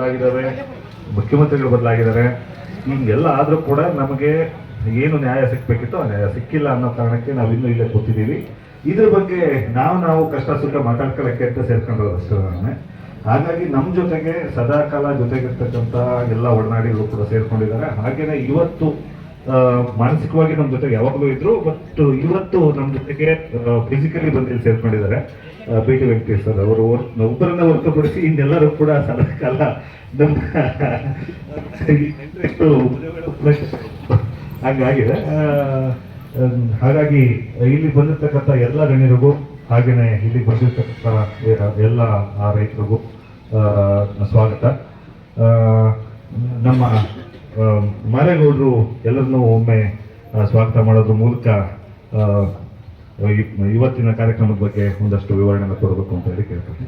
ಬದಲಾಗಿದ್ದಾವೆ, ಮುಖ್ಯಮಂತ್ರಿಗಳು ಬದಲಾಗಿದ್ದಾರೆ. ಹಿಂಗೆಲ್ಲ ಆದರೂ ಕೂಡ ನಮಗೆ ಏನು ನ್ಯಾಯ ಸಿಕ್ಕಬೇಕಿತ್ತು ಆ ನ್ಯಾಯ ಸಿಕ್ಕಿಲ್ಲ ಅನ್ನೋ ಕಾರಣಕ್ಕೆ ನಾವು ಇನ್ನೂ ಇಲ್ಲೇ ಕೂತಿದ್ದೀವಿ. ಇದ್ರ ಬಗ್ಗೆ ನಾವು ನಾವು ಕಷ್ಟ ಸುಖ ಮಾತಾಡ್ಕೊಳ್ಳೋಕ್ಕೆ ಅಂತ ಸೇರ್ಕೊಂಡಿರೋದು ಅಷ್ಟೇ ಹಾಗಾಗಿ ನಮ್ಮ ಜೊತೆಗೆ ಸದಾಕಾಲ ಜೊತೆಗಿರ್ತಕ್ಕಂಥ ಎಲ್ಲ ಒಡನಾಡಿಗಳು ಕೂಡ ಸೇರ್ಕೊಂಡಿದ್ದಾರೆ. ಹಾಗೆಯೇ ಇವತ್ತು ಮಾನಸಿಕವಾಗಿ ನಮ್ಮ ಜೊತೆಗೆ ಯಾವಾಗಲೂ ಇದ್ರು ಬಟ್ ಇವತ್ತು ನಮ್ಮ ಜೊತೆಗೆ ಫಿಸಿಕಲಿ ಬಂದು ಇಲ್ಲಿ ಸೇರ್ಕೊಂಡಿದ್ದಾರೆ ಬಿ ಟಿ ವೆಂಕಟೇಶ್ ಸರ್ ಅವರು. ಒಬ್ಬರನ್ನ ಹೊರತುಪಡಿಸಿ ಇನ್ನೆಲ್ಲರೂ ಕೂಡ ಸದಾಕಾಲ ನಮ್ಮ ಹಂಗಾಗಿದೆ. ಹಾಗಾಗಿ ಇಲ್ಲಿ ಬಂದಿರ್ತಕ್ಕಂಥ ಎಲ್ಲ ಗಣ್ಯರಿಗೂ ಹಾಗೆಯೇ ಇಲ್ಲಿ ಬಂದಿರ್ತಕ್ಕಂಥ ಎಲ್ಲ ರೈತರಿಗೂ ಸ್ವಾಗತ. ನಮ್ಮ ಮಾರೇಗೌಡರು ಎಲ್ಲರನ್ನೂ ಒಮ್ಮೆ ಸ್ವಾಗತ ಮಾಡೋದ್ರ ಮೂಲಕ ಇವತ್ತಿನ ಕಾರ್ಯಕ್ರಮದ ಬಗ್ಗೆ ಒಂದಷ್ಟು ವಿವರಣೆಯನ್ನು ಕೊಡಬೇಕು ಅಂತ ಹೇಳಿ ಕೇಳ್ತೀನಿ